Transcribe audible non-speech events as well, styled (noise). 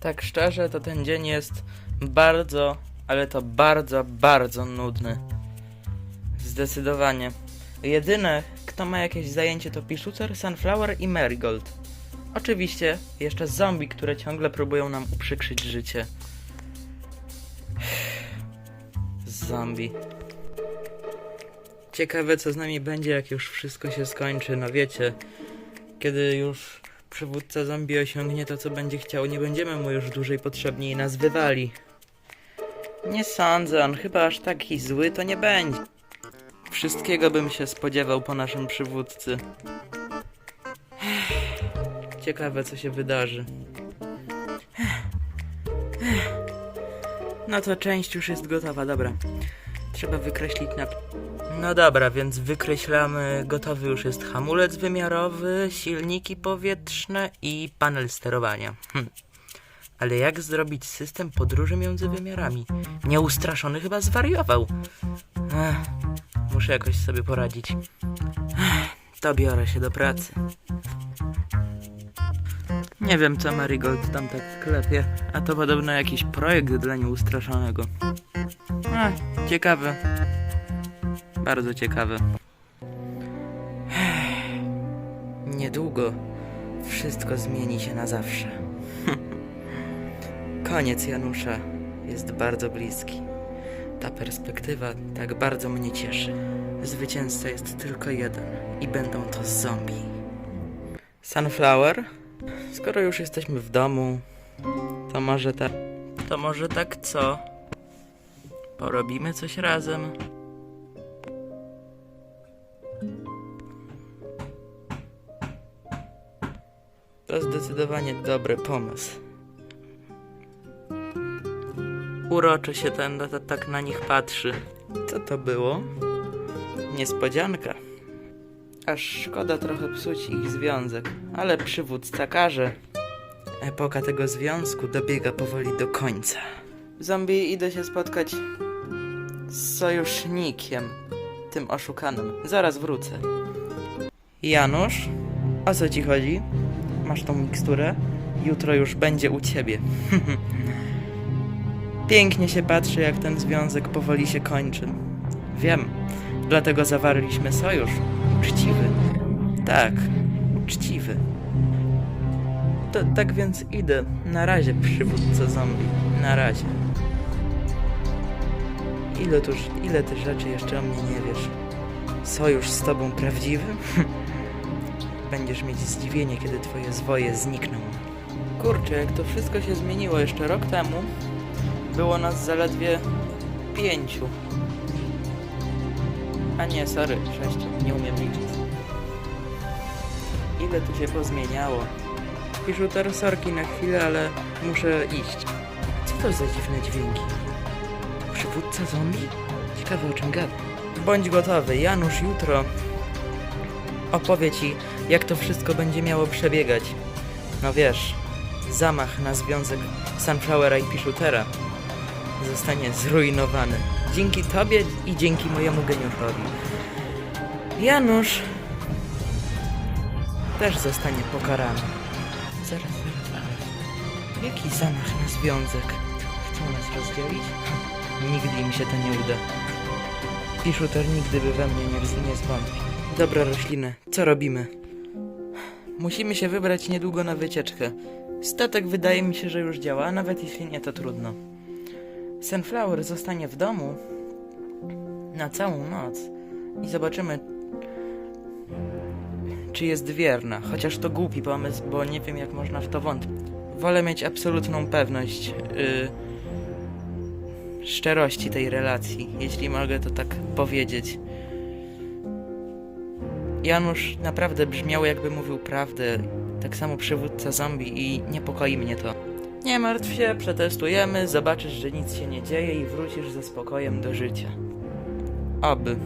Tak szczerze, to ten dzień jest bardzo, ale to bardzo, bardzo nudny. Zdecydowanie. Jedyne, kto ma jakieś zajęcie to Piszucer, Sunflower i Marigold. Oczywiście jeszcze zombie, które ciągle próbują nam uprzykrzyć życie. (sighs) Zombie. Ciekawe co z nami będzie, jak już wszystko się skończy. No wiecie, kiedy już przywódca zombie osiągnie to, co będzie chciał, nie będziemy mu już dłużej potrzebni i nas wywali. Nie sądzę, on chyba aż taki zły to nie będzie. Wszystkiego bym się spodziewał po naszym przywódcy. Ciekawe, co się wydarzy. No to część już jest gotowa, dobra. Trzeba wykreślić na... No dobra, więc wykreślamy, gotowy już jest hamulec wymiarowy, silniki powietrzne i panel sterowania. Hm. Ale jak zrobić system podróży między wymiarami? Nieustraszony chyba zwariował. Ech, muszę jakoś sobie poradzić. Ech, to biorę się do pracy. Nie wiem, co Marigold tam tak sklepie, a to podobno jakiś projekt dla nieustraszonego. A, ciekawe. Bardzo ciekawe. Niedługo wszystko zmieni się na zawsze. (laughs) Koniec Janusza jest bardzo bliski. Ta perspektywa tak bardzo mnie cieszy. Zwycięzca jest tylko jeden i będą to zombie. Sunflower? Skoro już jesteśmy w domu, to może tak. To może tak co? Porobimy coś razem? To zdecydowanie dobry pomysł. Uroczy się ten tata tak na nich patrzy. Co to było? Niespodzianka. Aż szkoda trochę psuć ich związek, ale przywódca każe. Epoka tego związku dobiega powoli do końca. Zombie, idę się spotkać sojusznikiem, tym oszukanym. Zaraz wrócę. Janusz, o co ci chodzi? Masz tą miksturę? Jutro już będzie u ciebie. (laughs) Pięknie się patrzy, jak ten związek powoli się kończy. Wiem, dlatego zawarliśmy sojusz. Uczciwy. Tak, uczciwy. To, tak więc idę. Na razie, przywódco zombie. Na razie. Ile tuż, ile ty rzeczy jeszcze o mnie nie wiesz? Sojusz z tobą prawdziwy? (laughs) Będziesz mieć zdziwienie, kiedy twoje zwoje znikną. Kurczę, jak to wszystko się zmieniło jeszcze rok temu, było nas zaledwie pięciu. A nie, sorry, sześciu, nie umiem liczyć. Ile tu się pozmieniało. Piszę sorki na chwilę, ale muszę iść. Co to za dziwne dźwięki? Przywódca zombie? Ciekawe o czym gada. Bądź gotowy, Janusz jutro opowie ci, jak to wszystko będzie miało przebiegać. No wiesz, zamach na związek Sunflowera i Piszutera zostanie zrujnowany. Dzięki tobie i dzięki mojemu geniuszowi. Janusz też zostanie pokarany. Zaraz, zaraz, zaraz. Jaki zamach na związek? Chcą nas rozdzielić? Nigdy im się to nie uda. Piszuter nigdy by we mnie nie, nie zwątpił. Dobra rośliny, co robimy? Musimy się wybrać niedługo na wycieczkę. Statek wydaje mi się, że już działa, a nawet jeśli nie, to trudno. Sunflower zostanie w domu na całą noc i zobaczymy, czy jest wierna. Chociaż to głupi pomysł, bo nie wiem, jak można w to wątpić. Wolę mieć absolutną pewność yy, szczerości tej relacji, jeśli mogę to tak powiedzieć. Janusz naprawdę brzmiał, jakby mówił prawdę. Tak samo przywódca zombie i niepokoi mnie to. Nie martw się, przetestujemy, zobaczysz, że nic się nie dzieje i wrócisz ze spokojem do życia. Oby.